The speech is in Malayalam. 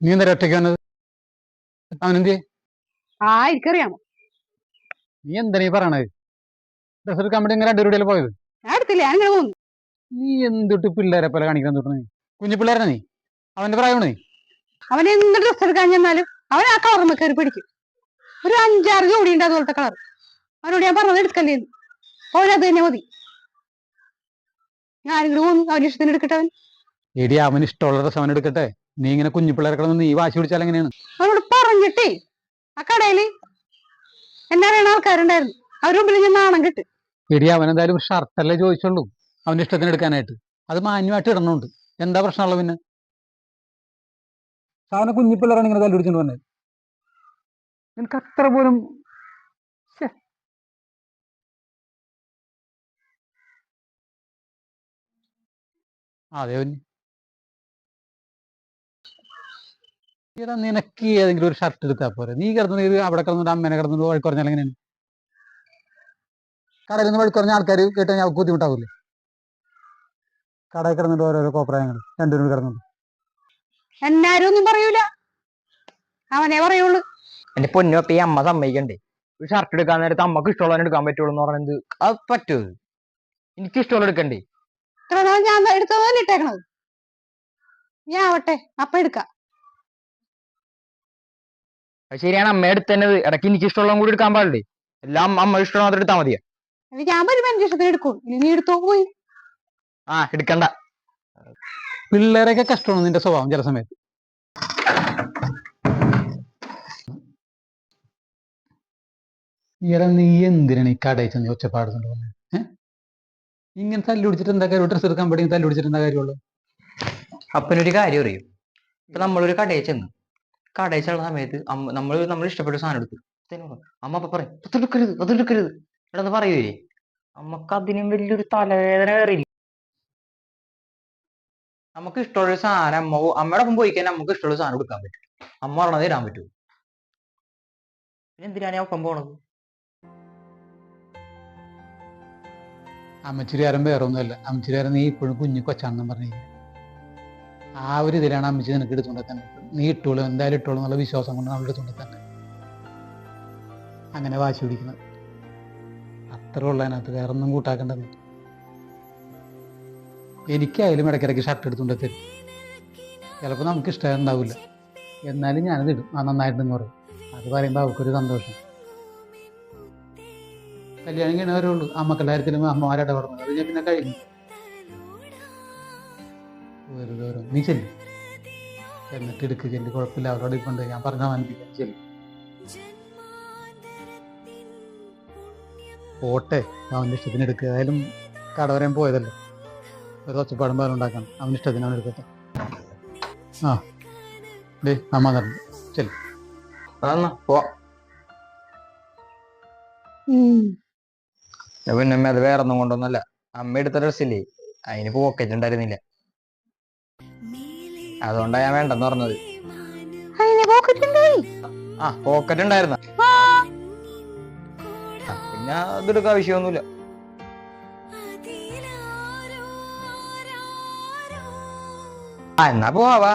നീ എന്താ ഒറ്റയ്ക്ക് അവനെന്തി ആ എനിക്കറിയാമോ നീ എന്താ നീ പറയണത്? ഡ്രസ് എടുക്കാൻ വേണ്ടി ഇങ്ങനെ രണ്ടുപേരുടെ പോയത്? ഞാൻ എടുത്തില്ല ഞാൻ ഇങ്ങനെ നീ എന്തിട്ട് പിള്ളേരെ പോലെ കാണിക്കാൻ തൊട്ടു കുഞ്ഞു പിള്ളേരെ നീ? അവന്റെ പ്രായമാണ് അവൻ എന്ത് ഡ്രസ് എടുക്കാൻ ചെന്നാലും അവൻ ആ കളറുമ്മ കയറി പിടിക്കും. ഒരു അഞ്ചാറ് ജോഡി ഉണ്ട് അതുപോലത്തെ കളർ അവനോട് ഞാൻ പറഞ്ഞത് എടുക്കല്ലേ എന്ന്. അവനത് തന്നെ മതി. ഞാനിങ്ങോട്ട് പോന്നു. അവന്റെ ഇഷ്ടത്തിന് എടുക്കട്ടെ അവൻ? എടി അവന് ഇഷ്ടമുള്ള ഡ്രസ് അവൻ എടുക്കട്ടെ. നീ ഇങ്ങനെ കുഞ്ഞു പിള്ളേരെ കിടന്ന് നീ വാശി പിടിച്ചാൽ എങ്ങനെയാണ്? അവനോട് പറഞ്ഞിട്ടേ ആ കടയിൽ എന്നാ വേണ ആൾക്കാരുണ്ടായിരുന്നു. അവരുടെ മുമ്പിൽ ഞാൻ നാണം കിട്ടി. എടി അവൻ എന്തായാലും ഷർട്ടല്ലേ ചോദിച്ചുള്ളൂ. അവന്റെ ഇഷ്ടത്തിന് എടുക്കാനായിട്ട്. അത് മാന്യമായിട്ട് ഇടണുണ്ട്. എന്താ പ്രശ്നമുള്ളത് പിന്നെ? അവനെ കുഞ്ഞു പിള്ളേരാണ് ഇങ്ങനെ തല്ലു പിടിച്ചോണ്ട് വന്നത് നിനക്ക് അത്ര പോലും അതെ അതെ അവന് എടാ നിനക്ക് ഏതെങ്കിലും ഒരു ഷർട്ട് എടുത്താ പോരെ. നീ കിടന്നു നീ അവിടെ കിടന്നിട്ട് അമ്മേനെ കിടന്നിട്ട് വഴി കുറഞ്ഞാൽ എങ്ങനെയാണ്? കടയിൽ നിന്ന് വഴി കുറഞ്ഞ ആൾക്കാർ കേട്ട് ഞാൻ അവർക്ക് ബുദ്ധിമുട്ടാവില്ലേ കടയിൽ കിടന്നിട്ട് ഓരോരോ കോപ്രായങ്ങൾ രണ്ടുപേരും കിടന്നുണ്ട്. എന്നാരും ഒന്നും പറയൂല. അവനെ പറയുള്ളൂ. എന്റെ പൊന്നൊക്കെ ഈ അമ്മ സമ്മതിക്കണ്ടേ? ഒരു ഷർട്ട് എടുക്കാൻ നേരത്ത് അമ്മയ്ക്ക് ഇഷ്ടമുള്ളവൻ എടുക്കാൻ പറ്റുള്ളൂ എന്ന് പറയുന്നത് അത് പറ്റൂ? എനിക്ക് ഇഷ്ടമുള്ള എടുക്കണ്ടേ? ഇത്ര നാൾ ഞാൻ എടുത്തതല്ലേ ഇട്ടേക്കണത്. ഞാൻ ആവട്ടെ അപ്പൊ എടുക്കാം. അത് ശരിയാണ്. അമ്മ എടുത്തത് ഇടയ്ക്ക് എനിക്ക് ഇഷ്ടമുള്ള കൂടി എടുക്കാൻ പാടില്ലേ? എല്ലാം അമ്മ ഇഷ്ടം മാത്രം എടുത്താൽ മതിയാ. ഞാൻ ഇഷ്ടത്തിന് എടുക്കും. ഇനി നീ എടുത്തോ പോയി? ആ എടുക്കണ്ട. പിള്ളേരൊക്കെ കഷ്ടമാണ് നിന്റെ സ്വഭാവം ചില സമയത്ത്. ഇയാളെ നീ എന്തിനാണ് ഈ കടയിൽ ചെന്ന് ഒച്ചപ്പാട് കൊണ്ട് വന്നത് ഏഹ് ഇങ്ങനെ തല്ലി പിടിച്ചിട്ട് എന്താ കാര്യം? ഡ്രസ്സ് എടുക്കാൻ പഠിക്കും തല്ലി പിടിച്ചിട്ട് എന്താ കാര്യമുള്ളൂ? അപ്പനൊരു കാര്യം അറിയും? ഇപ്പൊ നമ്മളൊരു കടയിൽ ചെന്ന് ചെല്ലുന്ന സമയത്ത് നമ്മൾ നമ്മൾ ഇഷ്ടപ്പെട്ട സാധനം എടുത്തു. അമ്മ അപ്പൊ പറയും അതെടുക്കരുത് അതെടുക്കരുത് എടാന്ന് പറയൂലേ നമുക്ക് അതിനും വലിയൊരു തലവേദന കയറിയില്ല നമുക്ക് ഇഷ്ടമുള്ള സാധനം അമ്മ അമ്മയുടെ ഒപ്പം പോയി കഴിഞ്ഞാൽ നമുക്ക് ഇഷ്ടമുള്ള സാധനം എടുക്കാൻ പറ്റും. അമ്മ പറഞ്ഞത് തരാൻ പറ്റൂ പിന്നെ എന്തിനാണ് ഞാൻ ഒപ്പം പോണത്? അമ്മച്ചിരിയാരം വേറെ ഒന്നുമല്ല അമ്മച്ചിരിയാരം നീ ഇപ്പോഴും കുഞ്ഞു കൊച്ചാണെന്ന് പറഞ്ഞു ആ ഒരു ഇതിലാണ് അമ്മച്ചി നിനക്ക് എടുത്തുകൊണ്ട് തന്നെ നീ ഇട്ടോളൂ എന്തായാലും ഇട്ടോളൂ എന്നുള്ള വിശ്വാസം കൊണ്ട് നമ്മൾ തുണി തന്നെ. അങ്ങനെ വാശി പിടിക്കുന്നത് അത്ര ഉള്ളതിനകത്ത് വേറെ ഒന്നും കൂട്ടാക്കേണ്ടത്. എനിക്കായാലും ഇടയ്ക്കിടയ്ക്ക് ഷർട്ട് എടുത്തുകൊണ്ട് തരും. ചിലപ്പോൾ നമുക്ക് ഇഷ്ടം ഉണ്ടാവില്ല. എന്നാലും ഞാനത് ഇടും. ആ നന്നായിട്ടെന്ന് പറയും. അത് പറയുമ്പോൾ അവർക്കൊരു സന്തോഷം. കല്യാണം കഴിഞ്ഞവരേ ഉള്ളൂ. അമ്മക്കളുടെ കാര്യത്തിലും അമ്മമാരുടെ പറഞ്ഞത് അത് ഞാൻ പിന്നെ കഴിഞ്ഞു. വെറുതെ നീ ചെല്ലും. എന്നിട്ട് എടുക്കുക ചെല്ലി കുഴപ്പമില്ല അവരോട് ഇപ്പം ഞാൻ പറഞ്ഞാൽ മനസ്സിലാക്കാൻ ചെല്ലു പോട്ടെ അവന്റെ ഇഷ്ടത്തിന് എടുക്കുക ഏതായാലും കട വരാൻ പോയതല്ലേ? ഒരു ഒച്ചപ്പാടും പാലും ഉണ്ടാക്കണം. അവന്റെ ഇഷ്ടത്തിന് അവൻ എടുക്കട്ടെ. ആ. ഡേ അമ്മ തരണം ചെല്ലു അതെന്നാ പോ പിന്നെ അത് വേറെ ഒന്നും കൊണ്ടൊന്നല്ല അമ്മ എടുത്ത ഡ്രസ്സില്ലേ അതിന് പോക്കറ്റ് ഉണ്ടായിരുന്നില്ല. അതുകൊണ്ടാ ഞാൻ വേണ്ടെന്ന് പറഞ്ഞത്. ആ പോക്കറ്റ് ഉണ്ടായിരുന്ന. പിന്നെ അതെടുക്കാൻ ആവശ്യമൊന്നുമില്ല ആ എന്നാ പോവാ